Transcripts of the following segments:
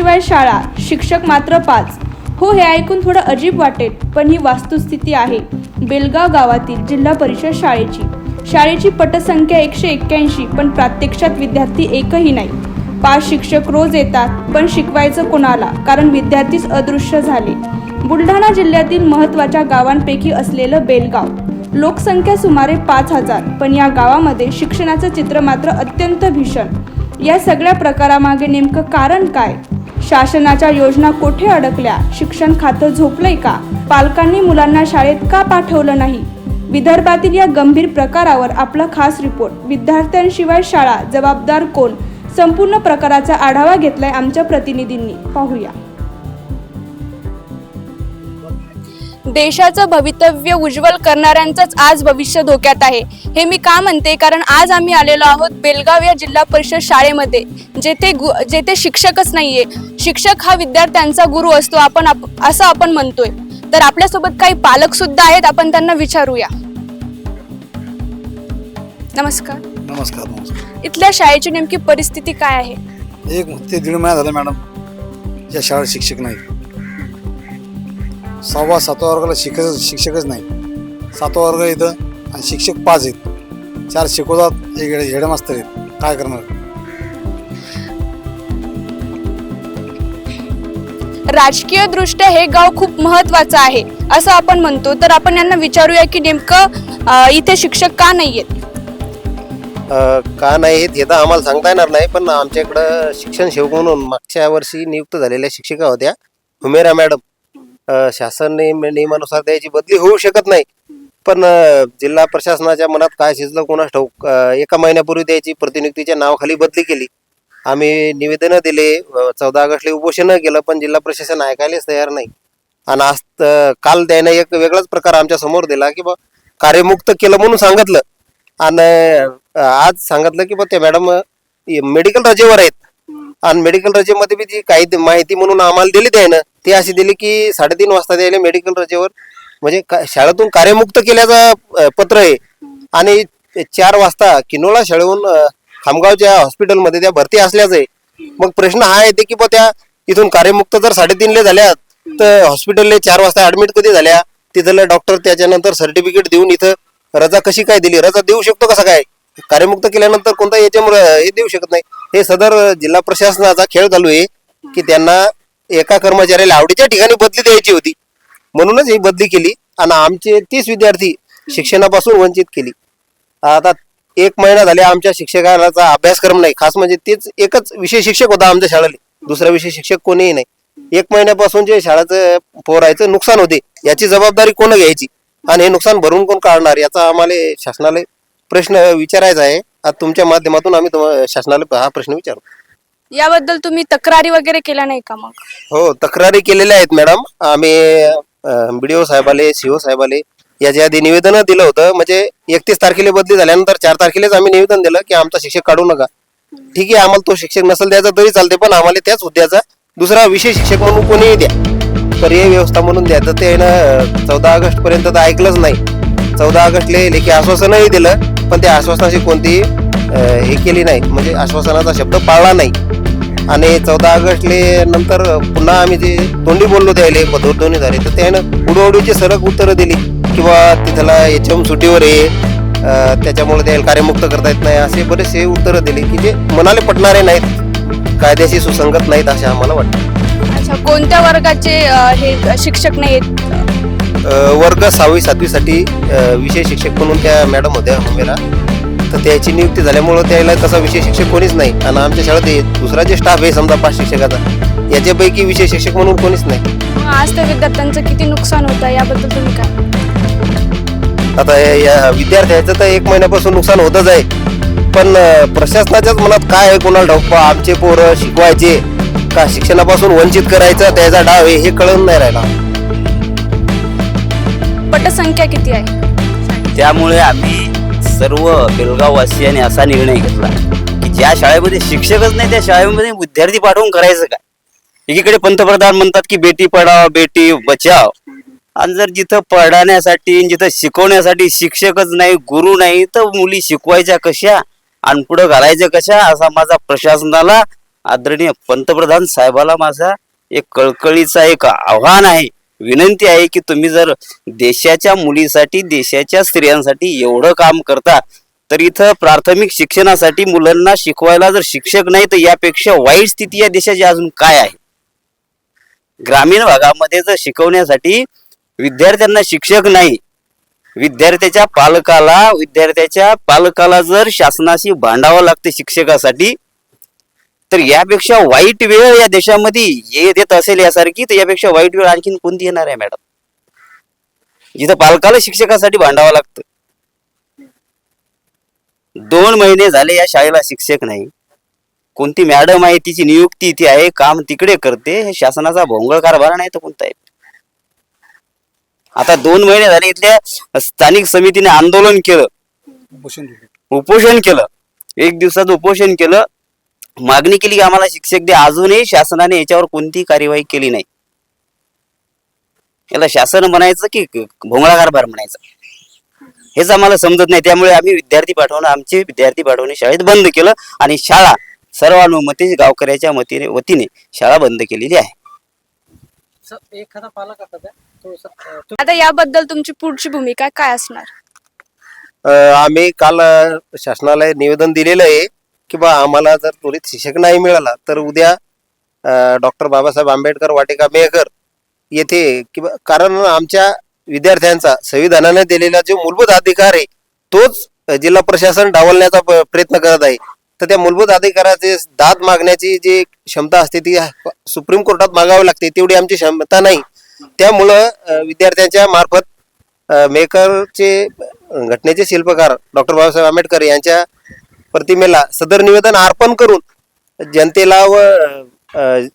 शिवाय शाळा शिक्षक मात्र पाच. हो हे ऐकून थोडं अजीब वाटेल पण ही वास्तुस्थिती आहे. बेलगाव गावातील जिल्हा परिषद शाळेची. शाळेची पटसंख्या एकशे एक्क्याऐंशी पण प्रत्यक्षात विद्यार्थी एकही नाही. पाच शिक्षक रोज येतात पण शिकवायचं कोणाला? कारण विद्यार्थीच अदृश्य झाले. बुलढाणा जिल्ह्यातील महत्त्वाच्या गावांपैकी असलेलं बेलगाव. लोकसंख्या सुमारे पाच हजार पण या गावामध्ये शिक्षणाचं चित्र मात्र अत्यंत भीषण. या सगळ्या प्रकारामागे नेमकं कारण काय? शासनाच्या योजना कोठे अडकल्या? शिक्षण खातं झोपलंय का? पालकांनी मुलांना शाळेत का पाठवलं नाही? विदर्भातील या गंभीर प्रकारावर आपला खास रिपोर्ट. विद्यार्थ्यांशिवाय शाळा जबाबदार कोण? संपूर्ण प्रकाराचा आढावा घेतलाय आमच्या प्रतिनिधींनी. पाहूया. देशाचं भवितव्य उज्ज्वल करणाऱ्यांचंच आज भविष्य धोक्यात आहे. हे मी का म्हणते? कारण आज आम्ही आलेलो आहोत बेलगाव या जिल्हा परिषद शाळेमध्ये जेथे गु जेथे शिक्षकच नाहीये. शिक्षक हा विद्यार्थ्यांचा गुरु असतो आपण आप- असं आपण म्हणतोय. तर आपल्यासोबत काही पालक सुद्धा आहेत आपण त्यांना विचारूया. नमस्कार. नमस्कार नमस्कार. इथल्या शाळेची नेमकी परिस्थिती काय आहे? एक ते दीड महिना झाला मॅडम या शाळेत शिक्षक नाही सहावा सातवा वर्गाला शिक्षक शिक्षकच नाही सातवा वर्ग इथं आणि शिक्षक पाच आहेत. चार शिकवतात एक हेड- हेडमास्तर आहेत. काय करणार? राजकीय दृष्ट्या हे गाव खूप महत्वाचं आहे असं आपण म्हणतो. तर आपण यांना विचारूया की नेमकं इथे शिक्षक का नाहीयेत? अ, का नाही हे तर आम्हाला सांगता येणार नाही पण आमच्या इकडं शिक्षण सेवक म्हणून मागच्या वर्षी नियुक्त झालेल्या शिक्षिका होत्या. हुमेरा मॅडम. शासन नियम नियमानुसार त्याची बदली होऊ शकत नाही. पण जिल्हा प्रशासनाच्या मनात काय शिजलं कोणास ठाऊक एका महिन्यापूर्वी त्याची प्रतिनियुक्तीच्या नावाखाली बदली केली. आम्ही निवेदनं दिले चौदा ऑगस्टला उपोषणं केलं पण जिल्हा प्रशासन ऐकायलाच तयार नाही. आणि आज काल त्यानं एक वेगळाच प्रकार आमच्यासमोर दिला की बा कार्यमुक्त केलं म्हणून सांगितलं. आणि आज सांगितलं की बा त्या मॅडम मेडिकल रजेवर आहेत. आणि मेडिकल रजेमध्ये बी जी काही माहिती म्हणून आम्हाला दिली त्यानं. ती अशी दिली की साडेतीन वाजता द्यायला मेडिकल रजेवर म्हणजे शाळेतून कार्यमुक्त केल्याचं पत्र आहे. आणि चार वाजता किनोळा शाळेहून खामगावच्या हॉस्पिटलमध्ये त्या भरती असल्याचं आहे. मग प्रश्न हा येते की बा त्या इथून कार्यमुक्त जर साडेतीनले झाल्या तर हॉस्पिटलले चार वाजता ऍडमिट कधी झाल्या? तिथलं डॉक्टर त्याच्यानंतर सर्टिफिकेट देऊन इथं रजा कशी काय दिली? रजा देऊ शकतो कसा काय? कार्यमुक्त केल्यानंतर कोणता याच्यामुळे हे देऊ शकत नाही. हे सदर जिल्हा प्रशासनाचा खेळ चालू आहे की त्यांना एका कर्मचाऱ्याला आवडीच्या ठिकाणी बदली द्यायची होती. म्हणूनच ही बदली केली आणि आमचे तीस विद्यार्थी शिक्षणापासून वंचित केली. आता एक महिना झाले आमच्या शिक्षकाचा अभ्यासक्रम नाही. खास म्हणजे तेच एकच विषय शिक्षक होता आमच्या शाळेला. दुसरा विषय शिक्षक कोणीही नाही. एक महिन्यापासून जे शाळेचं पोरायचं नुकसान होते. याची जबाबदारी कोण घ्यायची? आणि हे नुकसान भरून कोण काढणार? याचा आम्हाला शासनाला प्रश्न विचारायचा आहे. आज तुमच्या माध्यमातून आम्ही तुम्हा- शासनाला हा प्रश्न विचारू. याबद्दल तुम्ही तक्रारी वगैरे केल्या नाही का मग? हो तक्रारी केलेल्या आहेत मॅडम. आम्ही बीडीओ साहेबाले सीओ साहेबाले याच्या आधी निवेदन दिलं होतं. म्हणजे एकतीस तारखेला बदली झाल्यानंतर चार तारखेलाच आम्ही निवेदन दिलं की आमचा शिक्षक काढू नका. ठीक आहे आम्हाला तो शिक्षक नसेल द्यायचा तरी चालते पण आम्हाला त्याच हुद्द्याचा दुसरा विषय शिक्षक म्हणून कोणीही द्या. पर्याय व्यवस्था म्हणून द्या. तर त्यानं चौदा ऑगस्ट पर्यंत तर ऐकलंच नाही. चौदा ऑगस्टले लेखी आश्वासनही दिलं. पण त्या आश्वासनाची कोणतीही हे केली नाही म्हणजे आश्वासनाचा शब्द पाळला नाही. आणि चौदा ऑगस्टले नंतर पुन्हा आम्ही जे तोंडी बोललो त्याले दोन्ही झाले तर त्यानं उडवडीची सरक उत्तरं दिली. किंवा तिथला एच एम सुटीवर आहे त्याच्यामुळे त्याला कार्यमुक्त करता येत नाही असे बरेचसे उत्तरं दिली की जे मनाले पटणारे नाहीत. कायद्याशी सुसंगत नाहीत असे आम्हाला वाटतं. अच्छा कोणत्या वर्गाचे हे शिक्षक नाहीत? वर्ग सहावी सातवीसाठी विषय शिक्षक म्हणून त्या मॅडम होत्या हुमेरा तर त्याची नियुक्ती झाल्यामुळं त्याला तसा विषय शिक्षक कोणीच नाही. आणि आमच्या शाळेत दुसरा जे स्टाफ आहे समजा पाच शिक्षकाचा याच्यापैकी विषय शिक्षक म्हणून कोणीच नाही. आज त्या विद्यार्थ्यांचं किती नुकसान होतं याबद्दल तुम्ही काय? आता या- या विद्यार्थ्याचं तर एक महिन्यापासून नुकसान होतच आहे. पण अ, प्रशासनाच्याच मनात काय आहे कोणाला ठाऊक बा आमचे पोरं शिकवायचे. का शिक्षणापासून वंचित करायचं त्याचा डाव आहे हे कळून नाही राहिला. पटसंख्या किती आहे? त्यामुळे आम्ही सर्व बेलगाववासियांनी असा निर्णय घेतला की ज्या शाळेमध्ये शिक्षकच नाही त्या शाळेमध्ये विद्यार्थी पाठवून करायचं काय? एकीकडे पंतप्रधान म्हणतात की बेटी पढाव बेटी बचाव आणि जर जिथं पढण्यासाठी जिथं शिकवण्यासाठी शिक्षकच नाही गुरु नाही तर मुली शिकवायच्या कशा आणि पुढं घालायच्या कशा असा माझा प्रशासनाला आदरणीय पंतप्रधान साहेबाला माझा एक कळकळीचा एक आव्हान आहे. विनंती आहे की तुम्ही जर देशाच्या मुलीसाठी देशाच्या स्त्रियांसाठी एवढं काम करता तर इथं प्राथमिक शिक्षणासाठी मुलांना शिकवायला जर शिक्षक नाही तर यापेक्षा वाईट स्थिती या देशाची अजून काय आहे? ग्रामीण भागामध्ये जर शिकवण्यासाठी विद्यार्थ्यांना शिक्षक नाही विद्यार्थ्याच्या पालकाला विद्यार्थ्याच्या पालकाला जर शासनाशी भांडावं लागते शिक्षकासाठी तर यापेक्षा वाईट वेळ या देशामध्ये येत येत असेल यासारखी तर यापेक्षा वाईट वेळ आणखीन कोणती येणार आहे मॅडम? जिथं पालकाला शिक्षकासाठी भांडावं लागतं. दोन महिने झाले या शाळेला शिक्षक नाही. कोणती मॅडम आहे तिची नियुक्ती इथे आहे काम तिकडे करते हे शासनाचा भोंगळ कारभार नाही तर कोणता आहे? आता दोन महिने झाले इथल्या स्थानिक समितीने आंदोलन केलं. उपोषण केलं. उपोषण केलं. एक दिवसाचं उपोषण केलं. मागणी केली की आम्हाला शिक्षक द्या अजूनही शासनाने याच्यावर कोणतीही कार्यवाही केली नाही. याला शासन म्हणायचं की भोंगळा कारभार म्हणायचं. हेच आम्हाला समजत नाही. त्यामुळे आम्ही विद्यार्थी पाठवणं आमचे विद्यार्थी पाठवणे शाळेत बंद केलं आणि शाळा सर्वानुमते गावकऱ्याच्या मतीने वतीने शाळा बंद केलेली आहे. आता याबद्दल तुमची पुढची भूमिका काय असणार? आम्ही काल शासनाला निवेदन दिलेलं आहे. की बा आम्हाला जर त्वरित शिक्षक नाही मिळाला तर उद्या डॉक्टर बाबासाहेब आंबेडकर वाटिका मेहकर येथे किंवा कारण आमच्या विद्यार्थ्यांचा संविधानाने दिलेला जो मूलभूत अधिकार आहे तोच जिल्हा प्रशासन डावलण्याचा प्रयत्न करत आहे. तर त्या मूलभूत अधिकाराचे दाद मागण्याची जी क्षमता असते ती सुप्रीम कोर्टात मागावी लागते तेवढी आमची क्षमता नाही. त्यामुळं विद्यार्थ्यांच्या मार्फत मेकरचे घटनेचे शिल्पकार डॉक्टर बाबासाहेब आंबेडकर यांच्या प्रतिमेला सदर निवेदन अर्पण करून जनतेला व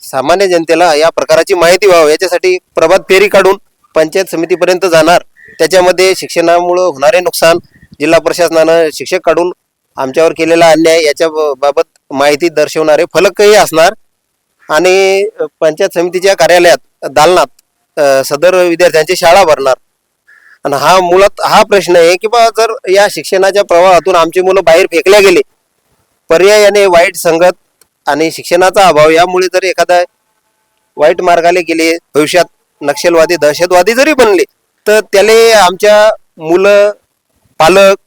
सामान्य जनतेला या प्रकाराची माहिती व्हावं. याच्यासाठी प्रभात फेरी काढून पंचायत समितीपर्यंत जाणार. त्याच्यामध्ये शिक्षणामुळं होणारे नुकसान जिल्हा प्रशासनानं शिक्षक काढून आमच्यावर केलेला अन्याय याच्या बाबत माहिती दर्शवणारे फलकही असणार. आणि पंचायत समितीच्या कार्यालयात दालनात सदर विद्यार्थ्यांची शाळा भरणार. आणि हा मुळात हा प्रश्न आहे की बा जर या शिक्षणाच्या प्रवाहातून आमची मुलं बाहेर फेकल्या गेले पर्यायाने वाईट संगत आणि शिक्षणाचा अभाव यामुळे जर एखादा वाईट मार्गाने गेले भविष्यात नक्षलवादी दहशतवादी जरी बनले तर त्याले आमच्या मुलं पालक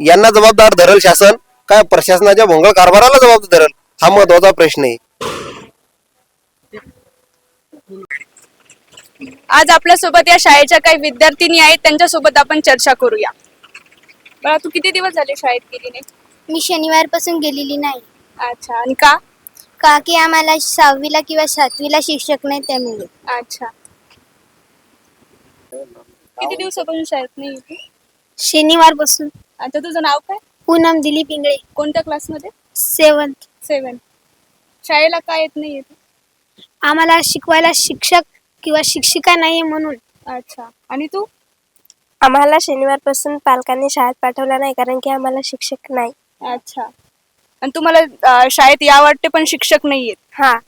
यांना जबाबदार धरल शासन काय प्रशासनाच्या भोंगळ कारभाराला जबाबदार धरल? हा महत्त्वाचा प्रश्न आहे. आज आपल्यासोबत या शाळेच्या काही विद्यार्थिनी आहेत त्यांच्यासोबत आपण चर्चा करूया. बाळा तू किती दिवस झाले शाळेत गेली नाही? मी शनिवारपासून गेलेली नाही. अच्छा आणि का? का की आम्हाला सहावीला किंवा सातवीला शिक्षक नाही त्यामुळे. अच्छा. किती दिवसापासून शाळेत नाही येते शनिवारपासून. अच्छा तुझं नाव काय? पूनम दिलीप इंगळे. कोणत्या क्लासमध्ये? सेवन्थ. सेवन शाळेला काय येत नाही येते? आम्हाला शिकवायला शिक्षक किंवा शिक्षिका नाही म्हणून. अच्छा. आणि तू? आम्हाला शनिवारपासून पालकांनी शाळेत पाठवलं नाही कारण की आम्हाला शिक्षक नाही. अच्छा. आणि तुम्हाला अं, शाळेत या वाटते पण शिक्षक नाही आहेत हा.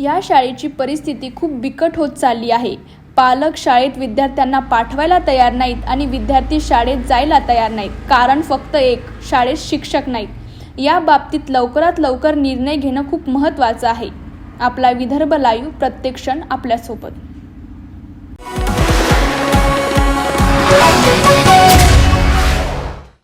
या शाळेची परिस्थिती खूप बिकट होत चालली आहे. पालक शाळेत विद्यार्थ्यांना पाठवायला तयार नाहीत आणि विद्यार्थी शाळेत जायला तयार नाहीत. कारण फक्त एक शाळेत शिक्षक नाहीत. या बाबतीत लवकरात लवकर निर्णय घेणं खूप महत्त्वाचं आहे. आपला विदर्भ लाईव्ह प्रत्येक क्षण आपल्यासोबत.